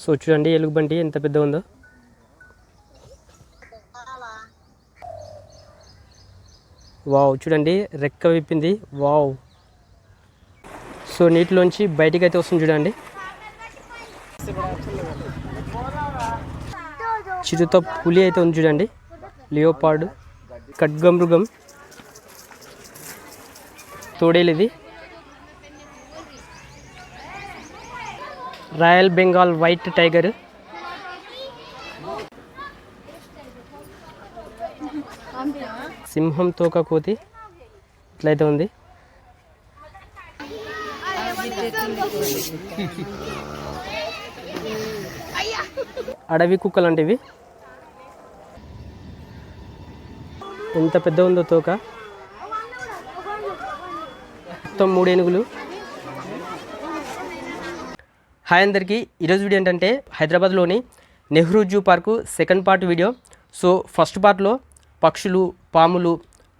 So చూడండి ఎలుగుబంటి ఎంత పెద్ద ఉందో. వావ్ చూడండి రెక్క విప్పింది. వావ్. సో నీటిలోంచి బయటికి అయితే వస్తుంది చూడండి. చిరుత పులి అయితే ఉంది చూడండి. లియోపాడు ఖడ్గమృగం తోడేలు రాయల్ బెంగాల్ వైట్ టైగర్. సింహం తోక కోతి ఇట్లయితే ఉంది. అడవి కుక్కలు అంటే ఇవి. ఎంత పెద్ద ఉందో తోక. మొత్తం మూడు ఏనుగులు. హాయ్ అందరికీ. ఈరోజు వీడియో ఏంటంటే హైదరాబాద్లోని Nehru zoo park second part video. So first పార్ట్లో పక్షులు పాములు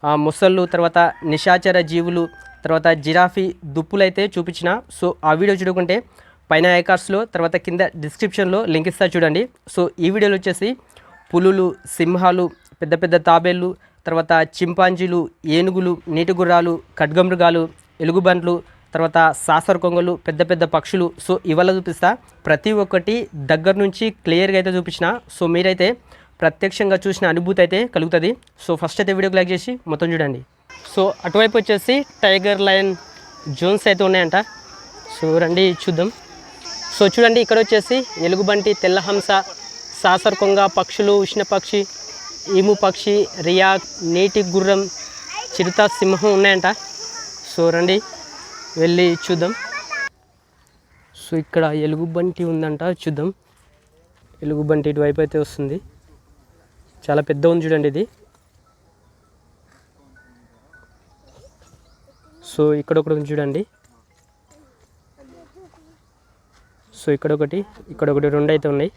ముసళ్ళు మొసళ్ళు తర్వాత నిశాచర జీవులు తర్వాత జిరాఫీ దుప్పులు అయితే చూపించిన. సో ఆ వీడియో చూడకుంటే పైన ఐకార్స్లో తర్వాత కింద డిస్క్రిప్షన్లో లింక్ ఇస్తా చూడండి. సో ఈ వీడియోలో వచ్చేసి పులులు సింహాలు పెద్ద పెద్ద తాబేళ్ళు తర్వాత చింపాంజీలు ఏనుగులు నీటి గుర్రాలు ఖడ్గమృగాలు ఎలుగుబంట్లు తర్వాత సాసర కొంగలు పెద్ద పెద్ద పక్షులు. సో ఇవాళ చూపిస్తా. ప్రతి ఒక్కటి దగ్గర నుంచి క్లియర్గా అయితే చూపించిన. సో మీరైతే ప్రత్యక్షంగా చూసిన అనుభూతి అయితే కలుగుతుంది. సో ఫస్ట్ అయితే వీడియోకి లైక్ చేసి మొత్తం చూడండి. సో అటువైపు వచ్చేసి టైగర్ లయన్ జోన్స్ అయితే ఉన్నాయంట. సో రండి చూద్దాం. సో చూడండి ఇక్కడ వచ్చేసి ఎలుగుబంటి తెల్లహంస సాసర్ కొంగ పక్షులు ఉష్ణపక్షి ఈము పక్షి రియా నీటి గుర్రం చిరుత సింహం ఉన్నాయంట. సో రండి. వెళ్ళి చూద్దాం. సో ఇక్కడ ఎలుగుబంటి ఉందంట చూద్దాం. ఎలుగుబంటి ఇటువైపు అయితే వస్తుంది. చాలా పెద్ద ఉంది చూడండి ఇది. సో ఇక్కడ ఒకటి ఉంది చూడండి. సో ఇక్కడ ఒకటి ఇక్కడ ఒకటి రెండు అయితే ఉన్నాయి.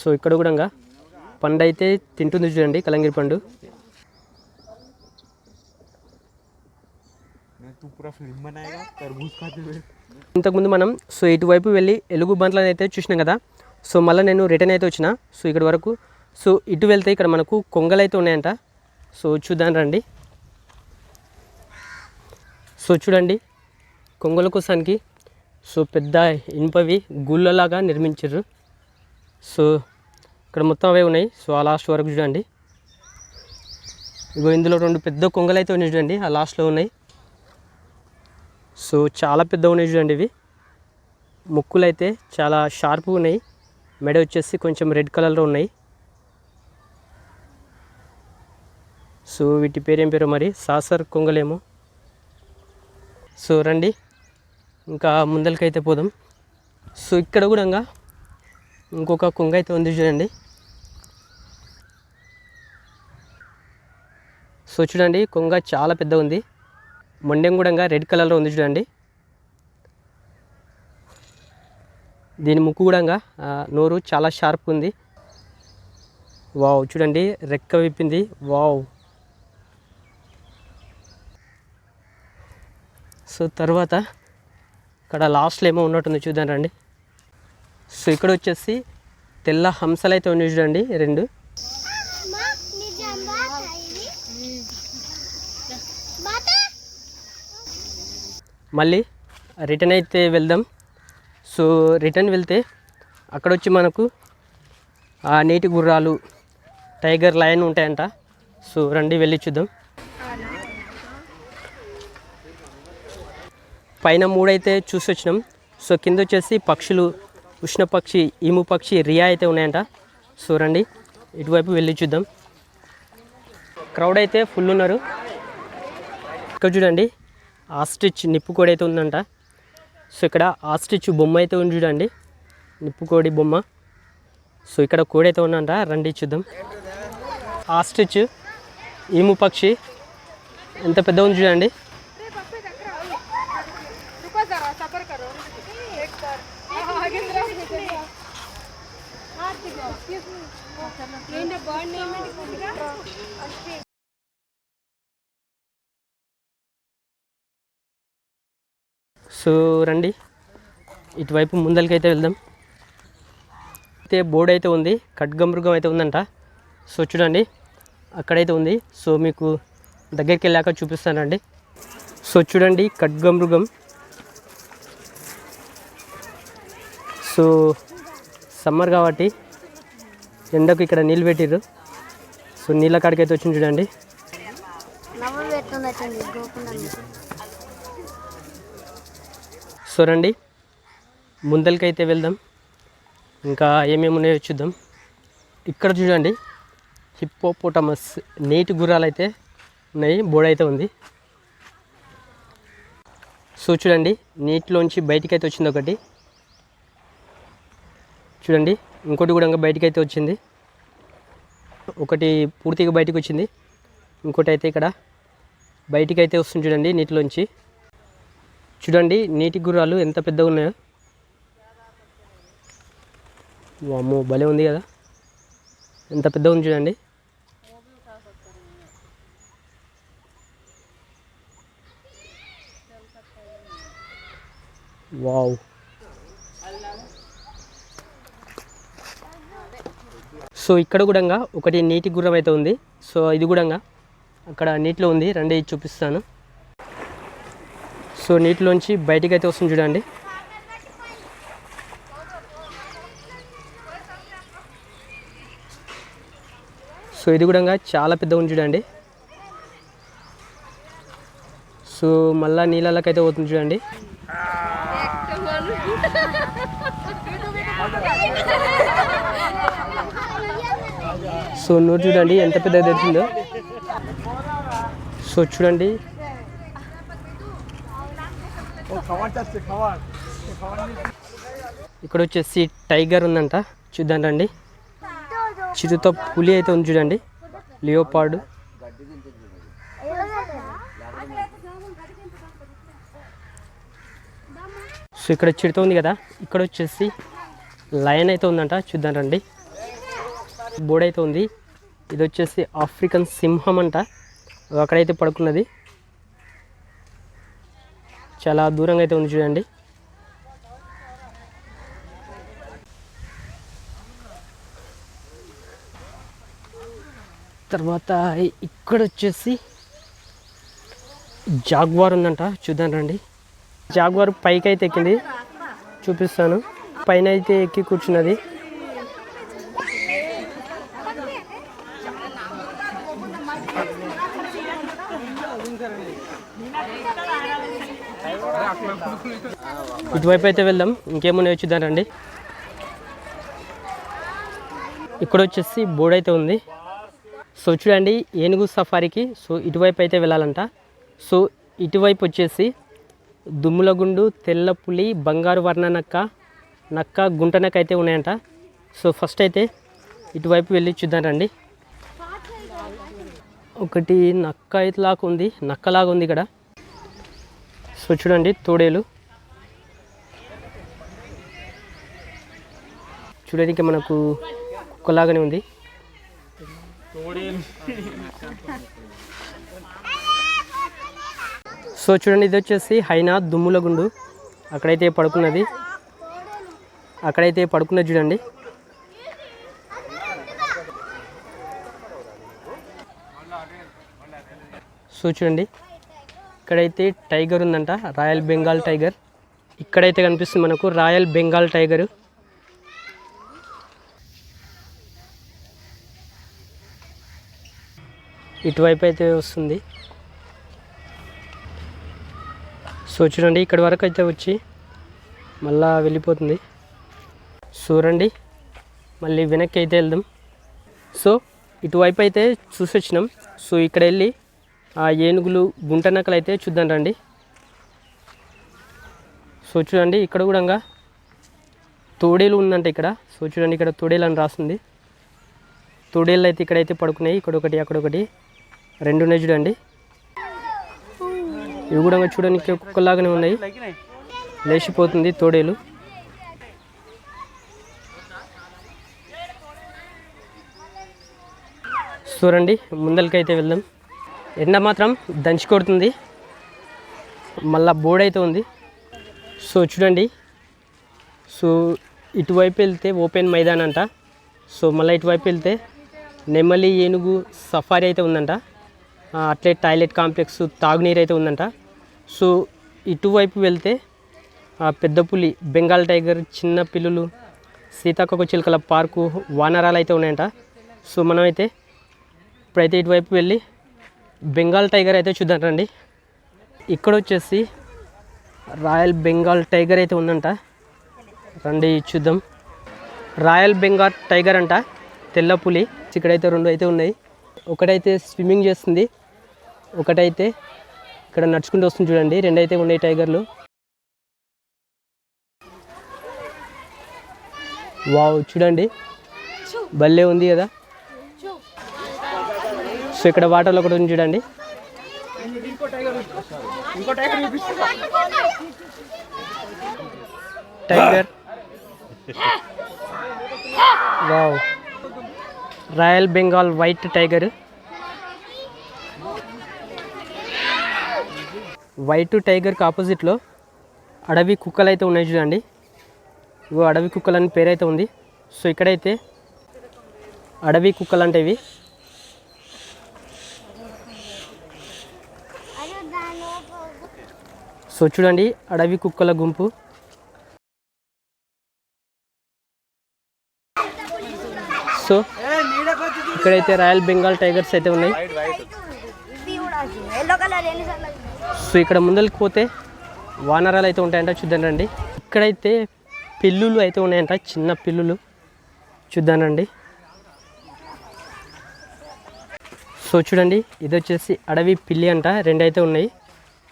సో ఇక్కడ కూడా పండు అయితే తింటుంది చూడండి కలంగిరి పండు. ఇంతకుముందు మనం సో ఇటువైపు వెళ్ళి ఎలుగు బండ్లను అయితే చూసినాం కదా సో మళ్ళీ నేను రిటర్న్ అయితే వచ్చిన సో ఇక్కడ వరకు సో ఇటు వెళ్తే ఇక్కడ మనకు కొంగలు అయితే ఉన్నాయంట. సో చూద్దాం రండి. సో చూడండి కొంగల కోసానికి సో పెద్ద ఇనుపవి గుళ్ళలాగా నిర్మించారు. సో ఇక్కడ మొత్తం అవే ఉన్నాయి సో ఆ లాస్ట్ వరకు చూడండి. ఇగో ఇందులో రెండు పెద్ద కొంగలు అయితే ఉన్నాయి చూడండి ఆ లాస్ట్లో ఉన్నాయి. సో చాలా పెద్ద ఉన్నాయి చూడండి ఇవి. ముక్కులు అయితే చాలా షార్ప్గా ఉన్నాయి. మెడ వచ్చేసి కొంచెం రెడ్ కలర్లో ఉన్నాయి. సో వీటి పేరేం పేరు మరి? సాసర్ కొంగలేమో. సో రండి ఇంకా ముందరికైతే పోదాం. సో ఇక్కడ కూడా ఇంకా ఇంకొక కొంగ అయితే ఉంది చూడండి. సో చూడండి కొంగ చాలా పెద్ద ఉంది. మొండెం కూడా రెడ్ కలర్లో ఉంది చూడండి. దీని ముక్కు కూడా నోరు చాలా షార్ప్ ఉంది. వావ్ చూడండి రెక్క విప్పింది. వావ్. సో తర్వాత ఇక్కడ లాస్ట్లో ఏమో ఉన్నట్టుంది చూద్దాం రండి. సో ఇక్కడ వచ్చేసి తెల్ల హంసలు అయితే ఉన్నాయి చూడండి రెండు. మళ్ళీ రిటర్న్ అయితే వెళ్దాం. సో రిటర్న్ వెళ్తే అక్కడ వచ్చి మనకు ఆ నీటి గుర్రాలు టైగర్ లయన్ ఉంటాయంట. సో రండి వెళ్ళి చూద్దాం. పైన మూడైతే చూసి వచ్చినాం సో కింద వచ్చేసి పక్షులు ఉష్ణ పక్షి ఈము పక్షి రియా అయితే ఉన్నాయంట. సో రండి ఇటువైపు వెళ్ళి చూద్దాం. క్రౌడ్ అయితే ఫుల్ ఉన్నారు. ఇక్కడ చూడండి ఆస్టిచ్ నిప్పు కోడి అయితే ఉందంట. సో ఇక్కడ ఆస్ట్రిచ్ బొమ్మ అయితే ఉంది చూడండి. నిప్పుకోడి బొమ్మ. సో ఇక్కడ కోడి అయితే ఉందంట. రండి చూద్దాం. ఆస్ట్రిచ్ ఈము పక్షి ఎంత పెద్ద ఉంది చూడండి. ఏంటి బర్డ్ సో రండి. ఇటువైపు ముందరికైతే వెళ్దాం. అయితే బోర్డు అయితే ఉంది ఖడ్గమృగం అయితే ఉందంట. సో చూడండి అక్కడైతే ఉంది. సో మీకు దగ్గరికి వెళ్ళాక చూపిస్తానండి. సో చూడండి ఖడ్గమృగం. సో సమ్మర్ కాబట్టి ఎండకు ఇక్కడ నీళ్ళు పెట్టిర్రు. సో నీళ్ళ కాడికి అయితే వచ్చింది చూడండి. సో రండి ముందరికైతే వెళ్దాం. ఇంకా ఏమేమి ఉన్నాయో చూద్దాం. ఇక్కడ చూడండి. హిప్పోపోటమస్ నీటి గుర్రాలు అయితే ఉన్నాయి. బోర్డు అయితే ఉంది. సో చూడండి నీటిలోంచి బయటికి అయితే వచ్చింది ఒకటి. చూడండి ఇంకోటి కూడా ఇంకా బయటికి అయితే వచ్చింది. ఒకటి పూర్తిగా బయటికి వచ్చింది. ఇంకోటి అయితే ఇక్కడ బయటికి అయితే వస్తుంది చూడండి నీటిలోంచి. చూడండి నీటి గుర్రాలు ఎంత పెద్దగా ఉన్నాయో. వామ్మో భలే ఉంది కదా. ఎంత పెద్దగా ఉంది చూడండి. వావ్. సో ఇక్కడ కూడా ఒకటి నీటి గుర్రం అయితే ఉంది. సో ఇది కూడా అక్కడ నీటిలో ఉంది. రండి చూపిస్తాను. సో నీటిలోంచి బయటికి అయితే వస్తుంది చూడండి. సో ఇది కూడా చాలా పెద్దగా ఉంది చూడండి. సో మళ్ళీ నీళ్ళకి అయితే పోతుంది చూడండి. సో నోరు చూడండి ఎంత పెద్దగా తెచ్చిందో సో చూడండి. ఇక్కడ వచ్చేసి టైగర్ ఉందంట. చూద్దాం రండి. చిరుత పులి అయితే ఉంది చూడండి. లియోపార్డ్. సో ఇక్కడ చిరుత ఉంది కదా. ఇక్కడ వచ్చేసి లయన్ అయితే ఉందంట. చూద్దాం రండి. బోర్డ్ అయితే ఉంది. ఇది వచ్చేసి ఆఫ్రికన్ సింహం అంట. అక్కడైతే పడుకున్నది. చాలా దూరంగా అయితే ఉంది చూడండి. తర్వాత ఇక్కడ వచ్చేసి జాగ్వార్ ఉందంట చూద్దాం రండి. జాగ్వార్ పైకి అయితే ఎక్కింది. చూపిస్తాను. పైన అయితే ఎక్కి కూర్చున్నది. ఇటువైపు అయితే వెళ్దాం. ఇంకేమున్నాయో చూద్దానండి ఇక్కడ వచ్చేసి బోర్డు అయితే ఉంది. సో చూడండి ఏనుగు సఫారీకి సో ఇటువైపు అయితే వెళ్ళాలంట. సో ఇటువైపు వచ్చేసి దుమ్ములగుండు తెల్ల పులి బంగారు వర్ణ నక్క నక్క గుంట నక్క అయితే ఉన్నాయంట. సో ఫస్ట్ అయితే ఇటువైపు వెళ్ళి చూద్దాం రండి. ఒకటి నక్క అయితే లాగా ఉంది. నక్కలాగా ఉంది ఇక్కడ. సో చూడండి తోడేలు. చూడడానికి మనకు కుక్కలాగానే ఉంది. సో చూడండి ఇది వచ్చేసి హైనా దుమ్ముల గుండు. అక్కడైతే పడుకున్నది. అక్కడైతే పడుకున్నది చూడండి. సో చూడండి. ఇక్కడైతే టైగర్ ఉందంట రాయల్ బెంగాల్ టైగర్. ఇక్కడైతే కనిపిస్తుంది మనకు రాయల్ బెంగాల్ టైగర్. ఇటువైపు అయితే వస్తుంది. సో చూడండి ఇక్కడి వరకు అయితే వచ్చి మళ్ళా వెళ్ళిపోతుంది. చూడండి మళ్ళీ వెనక్కి అయితే వెళ్దాం. సో ఇటువైపు అయితే చూసి వచ్చినాం సో ఇక్కడ వెళ్ళి ఆ ఏనుగులు గుంట నక్కలు అయితే చూద్దాం రండి. సో చూడండి ఇక్కడ కూడా తోడేలు ఉందంట ఇక్కడ. సో చూడండి ఇక్కడ తోడేలు అని రాస్తుంది. తోడేళ్ళు అయితే ఇక్కడైతే పడుకున్నాయి. ఇక్కడ ఒకటి అక్కడ ఒకటి. రెండు ఉన్నాయి చూడండి. ఇవి కూడా చూడడానికి కుక్కలాగానే ఉన్నాయి. లేచిపోతుంది తోడేలు. చూడండి ముందలకైతే వెళ్దాం. ఎండ మాత్రం దంచి కొడుతుంది. మళ్ళా బోర్డు అయితే ఉంది. సో చూడండి. సో ఇటువైపు వెళ్తే ఓపెన్ మైదాన్ అంట. సో మళ్ళీ ఇటువైపు వెళ్తే నెమలి ఏనుగు సఫారీ అయితే ఉందంట. అట్లే టాయిలెట్ కాంప్లెక్స్ తాగునీరు అయితే ఉందంట. సో ఇటువైపు వెళ్తే పెద్ద పులి బెంగాల్ టైగర్ చిన్న పిల్లులు సీతాకోక చిలుకల పార్కు వానరాలు అయితే ఉన్నాయంట. సో మనమైతే ఇప్పుడైతే ఇటువైపు వెళ్ళి బెంగాల్ టైగర్ అయితే చూద్దాం రండి ఇక్కడ వచ్చేసి రాయల్ బెంగాల్ టైగర్ అయితే ఉందంట. రండి చూద్దాం. రాయల్ బెంగాల్ టైగర్ అంట తెల్ల పులి ఇక్కడైతే రెండు అయితే ఉన్నాయి. ఒకటైతే స్విమ్మింగ్ చేస్తుంది. ఒకటైతే ఇక్కడ నడుచుకుంటూ వస్తుంది చూడండి రెండైతే ఉన్నాయి టైగర్లు. వావ్ చూడండి. భలే ఉంది కదా. సో ఇక్కడ వాటర్లో కూడా ఉంది చూడండి tiger. Wow. Royal Bengal white tiger. White టైగర్కి ఆపోజిట్లో అడవి కుక్కలు అయితే ఉన్నాయి చూడండి. ఇగో అడవి కుక్కలు అని పేరు అయితే ఉంది. సో ఇక్కడైతే అడవి కుక్కలు అంటే ఇవి. సో చూడండి అడవి కుక్కల గుంపు. సో ఇక్కడైతే రాయల్ బెంగాల్ టైగర్స్ అయితే ఉన్నాయి. సో ఇక్కడ ముందరికి పోతే వానరాలు అయితే ఉంటాయంట చూద్దానండి ఇక్కడైతే పిల్లులు అయితే ఉన్నాయంట చిన్న పిల్లులు. చూద్దానండి సో చూడండి ఇది వచ్చేసి అడవి పిల్లి అంట రెండు అయితే ఉన్నాయి.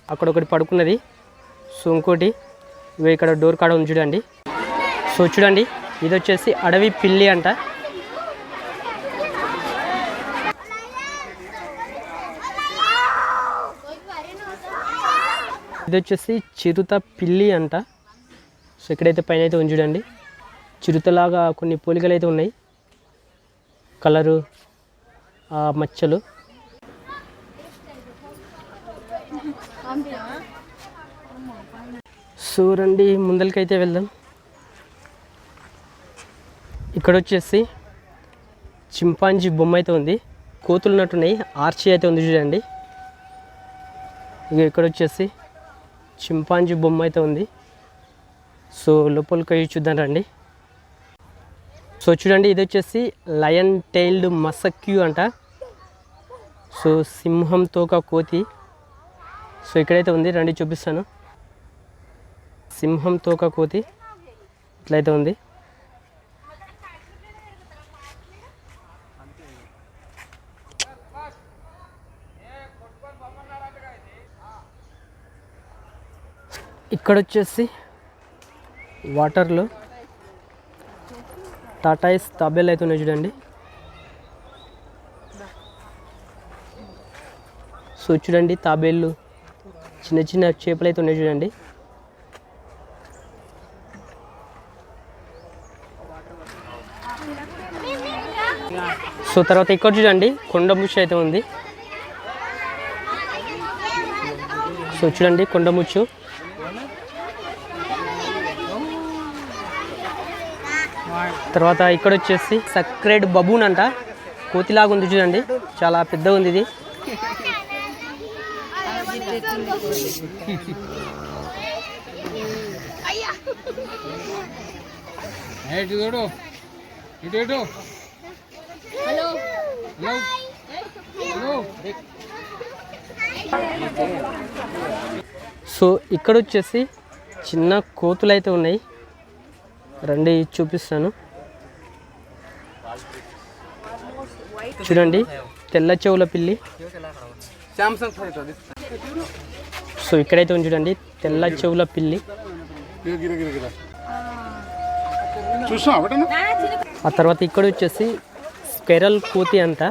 అక్కడ ఒకటి పడుకున్నది. సో ఇంకోటి ఇవి ఇక్కడ డోర్ కాడ ఉంది చూడండి. సో చూడండి ఇది వచ్చేసి అడవి పిల్లి అంట. ఇది వచ్చేసి చిరుత పిల్లి అంట. సో ఇక్కడైతే పైన అయితే ఉంది చూడండి. చిరుతలాగా కొన్ని పోలికలు అయితే ఉన్నాయి. కలరు ఆ మచ్చలు. సో రండి ముందరికైతే వెళ్దాం. ఇక్కడ వచ్చేసి చింపాంజీ బొమ్మ అయితే ఉంది. కోతులు ఉన్నట్టున్నాయి. ఆర్చి అయితే ఉంది చూడండి. ఇక ఇక్కడ వచ్చేసి చింపాంజీ బొమ్మ అయితే ఉంది. సో లోపలికి పోయి చూద్దాం రండి. సో చూడండి ఇది వచ్చేసి లయన్ టైల్డ్ మసక్యూ అంట. సో సింహం తోక కోతి. సో ఇక్కడైతే ఉంది. రండి చూపిస్తాను. సింహం తోక కోతి ఇట్లయితే ఉంది. ఇక్కడ వచ్చేసి వాటర్లో టాటాయిస్ తాబేలు అయితే ఉన్నాయి చూడండి. సో చూడండి తాబేళ్ళు చిన్న చిన్న చేపలు అయితే ఉన్నాయి చూడండి. సో తర్వాత ఇక్కడ చూడండి కొండముచ్చు అయితే ఉంది. సో చూడండి కొండముచ్చు తర్వాత ఇక్కడ వచ్చేసి సక్రెడ్ బబూన్ అంట. కోతిలాగా ఉంది చూడండి చాలా పెద్దగా ఉంది ఇది. ఇటు చూడు. ఇటు. ఇటు హలో హలో సో ఇక్కడ వచ్చేసి చిన్న కోతులు అయితే ఉన్నాయి. రండి చూపిస్తాను. చూడండి తెల్ల చెవుల పిల్లి. సో ఇక్కడైతే ఉంది చూడండి తెల్ల చెవుల పిల్లి. ఆ తర్వాత ఇక్కడ వచ్చేసి స్క్వెరల్ కోతి అంట.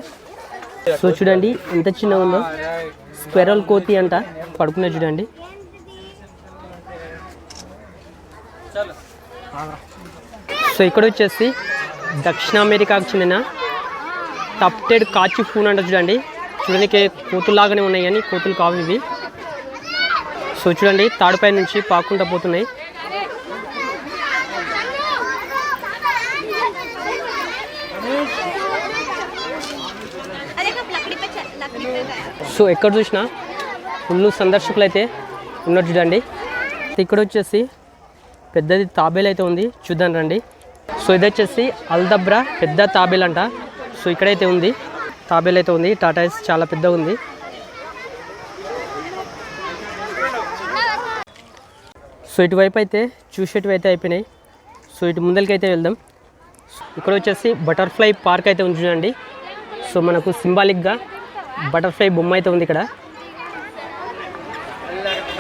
సో చూడండి ఎంత చిన్నగా ఉందో. స్క్వెరల్ కోతి అంట. పడుకునే చూడండి. సో ఇక్కడ వచ్చేసి దక్షిణ అమెరికాకు చెందిన టప్టెడ్ కాచి ఫూన్ అంట చూడండి. చూడడానికి కోతులాగానే ఉన్నాయి కానీ కోతులు కావు ఇవి. సో చూడండి తాడుపై నుంచి పాకుంటా పోతున్నాయి. సో ఎక్కడ చూసినా ఫుల్ సందర్శకులు అయితే ఉన్నారు చూడండి. ఇక్కడ వచ్చేసి పెద్దది తాబేలు అయితే ఉంది చూద్దాం రండి. సో ఇది వచ్చేసి అల్దబ్రా పెద్ద తాబేలు అంట. సో ఇక్కడైతే ఉంది తాబేలు అయితే ఉంది. టాటాయిస్ చాలా పెద్దగా ఉంది. సో ఇటువైపు అయితే చూసేటివి అయితే అయిపోయినాయి. సో ఇటు ముందరికి అయితే వెళ్దాం. ఇక్కడ వచ్చేసి బటర్ఫ్లై పార్క్ అయితే ఉంది చూడండి. సో మనకు సింబాలిక్గా బటర్ఫ్లై బొమ్మ అయితే ఉంది ఇక్కడ.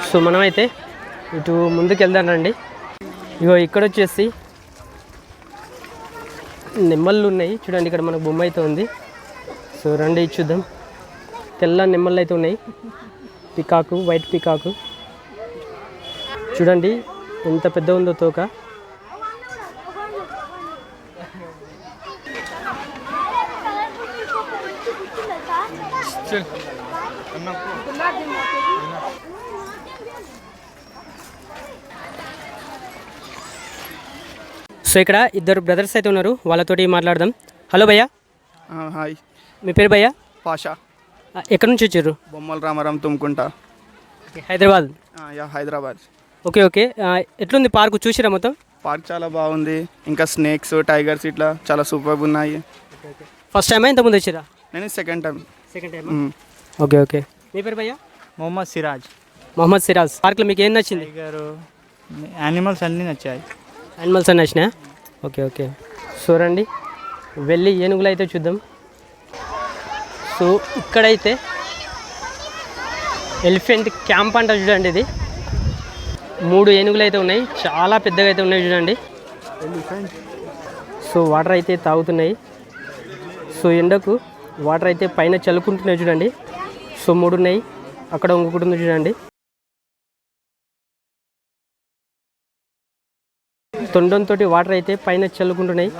సో మనమైతే ఇటు ముందుకు వెళ్దాం రండి ఇగో ఇక్కడ వచ్చేసి నిమ్మళ్ళు ఉన్నాయి. చూడండి ఇక్కడ మనకు బొమ్మ అయితే ఉంది. సో రండి చూద్దాం. తెల్ల నిమ్మళ్ళు అయితే ఉన్నాయి. Peacock white peacock. చూడండి ఎంత పెద్ద ఉందో తోక. సో ఇక్కడ ఇద్దరు బ్రదర్స్ అయితే ఉన్నారు. వాళ్ళతోటి మాట్లాడదాం. హలో భయ్యా. హాయ్. మీ పేరు భయ్యా? పాషా. ఎక్కడి నుంచి వచ్చారు? Bommala Ramaram తుమ్ముకుంటా. Hyderabad. Yeah Hyderabad. Okay okay. ఎట్లుంది పార్కు? చూసిరా మొత్తం? పార్క్ చాలా బాగుంది. ఇంకా స్నేక్స్ టైగర్స్ ఇట్లా చాలా సూపర్ ఉన్నాయి. ఫస్ట్ టైమా? ఇంతకుముందు వచ్చిరా? నేను second time second time okay okay. మీ పేరు భయ్యా? మొహమ్మద్ సిరాజ్. మొహమ్మద్ సిరాజ్. పార్క్లో మీకు ఏం నచ్చింది? టైగర్ యానిమల్స్ అన్నీ నచ్చాయి. యానిమల్స్ అని నచ్చినా ఓకే ఓకే సో రండి వెళ్ళి ఏనుగులు అయితే చూద్దాం. సో ఇక్కడైతే ఎలిఫెంట్ క్యాంప్ అంట చూడండి ఇది. మూడు ఏనుగులు అయితే ఉన్నాయి. చాలా పెద్దగా అయితే ఉన్నాయి చూడండి. సో వాటర్ అయితే తాగుతున్నాయి. సో ఎండకు వాటర్ అయితే పైన చల్లుకుంటున్నాయి చూడండి. సో మూడు ఉన్నాయి. అక్కడ ఇంకొకటి ఉంది చూడండి. తొండంతో వాటర్ అయితే పైన చల్లుకుంటున్నాయి.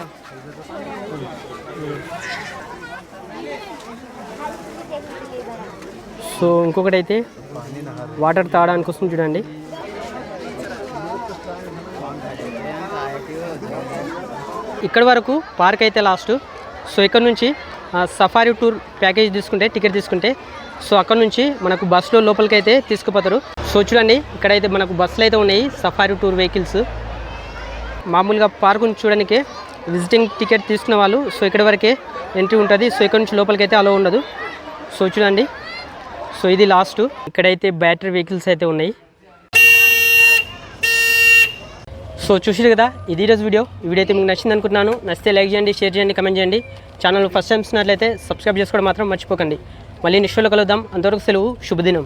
సో ఇంకొకటి అయితే వాటర్ తాగడానికి వస్తుంది చూడండి. ఇక్కడ వరకు పార్క్ అయితే లాస్ట్. సో ఇక్కడ నుంచి సఫారీ టూర్ ప్యాకేజ్ తీసుకుంటే టికెట్ తీసుకుంటే సో అక్కడ నుంచి మనకు బస్సులో లోపలికి అయితే తీసుకుపోతారు. సో చూడండి ఇక్కడైతే మనకు బస్సులు అయితే ఉన్నాయి సఫారీ టూర్ వెహికల్స్. మామూలుగా పార్కుని చూడడానికి. విజిటింగ్ టికెట్ తీసుకున్న వాళ్ళు సో ఇక్కడి వరకే ఎంట్రీ ఉంటుంది. సో ఇక్కడ నుంచి లోపలికి అయితే అలో ఉండదు. సో చూడండి. సో ఇది లాస్ట్ ఇక్కడైతే బ్యాటరీ వెహికల్స్ అయితే ఉన్నాయి. సో చూసారు కదా ఇది ఈరోజు వీడియో ఈ వీడియో అయితే మీకు నచ్చింది అనుకుంటున్నాను. నచ్చితే లైక్ చేయండి షేర్ చేయండి కమెంట్ చేయండి. ఛానల్ ఫస్ట్ టైం చూసినట్లయితే సబ్స్క్రైబ్ చేసుకోవడం మాత్రం మర్చిపోకండి. మళ్ళీ నెక్స్ట్ కలుద్దాం. అంతవరకు సెలవు శుభదినం.